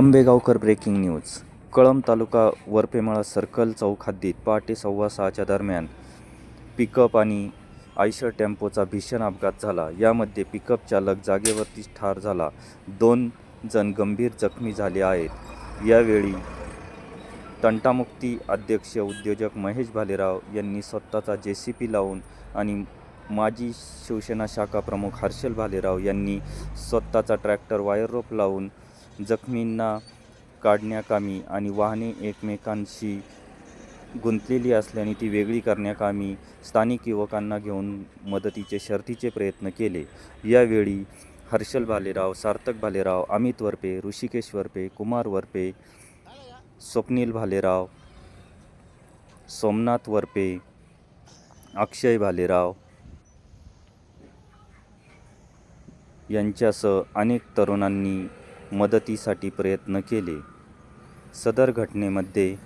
Ambegaonkar breaking news. Kalamb taluka Varpemala circle चौक हद्दीत पहाटे सव्वा सहाच्या दरम्यान पिकअप आणि आयशर टेम्पोचा भीषण अपघात झाला. यामध्ये पिकअप चालक जागेवरतीच ठार झाला. दोन जण गंभीर जखमी झाले आहेत. यावेळी तंटामुक्ती अध्यक्ष उद्योजक महेश भालेराव यांनी स्वतःचा जे सी पी लावून आणि माजी शिवसेना शाखा प्रमुख हर्षल भालेराव यांनी स्वतःचा ट्रॅक्टर वायर रोप लावून जखमींना काढण्याकामी आणि वाहने एकमेकांशी गुंतलेली असल्याने ती वेगळी करण्याकामी स्थानिक युवकांना घेऊन मदतीचे शर्थीचे प्रयत्न केले. यावेळी हर्षल भालेराव सार्थक भालेराव अमित वरपे ऋषिकेश वरपे कुमार वरपे स्वप्नील भालेराव सोमनाथ वरपे अक्षय भालेराव यांच्यासह अनेक तरुणांनी मदतीसाठी प्रयत्न केले. सदर घटनेमध्ये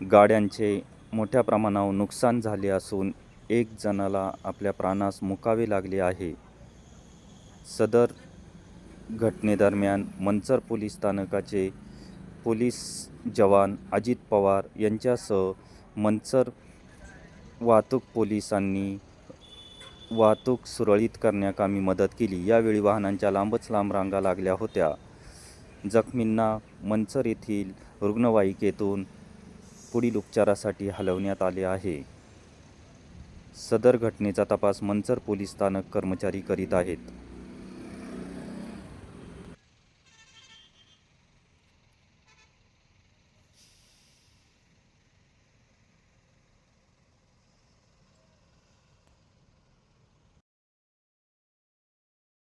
गाड्यांचे मोठ्या प्रमाणावर नुकसान झाले असून एक जणाला आपल्या प्राणास मुकावे लागले आहे. सदर घटनेदरम्यान मंचर पोलीस स्थानकाचे पोलीस जवान अजित पवार यांच्यासह मंचर वाहतूक पोलिसांनी वाहतूक सुरळीत करण्याकामी मदत केली. यावेळी वाहनांच्या लांबच लांब रांगा लागल्या होत्या. जखमींना मंचर येथील रुग्णवाहिकेतून पुढील उपचारासाठी हलवण्यात आले आहे. सदर घटनेचा तपास मंचर पोलीस स्थानक कर्मचारी करीत आहेत.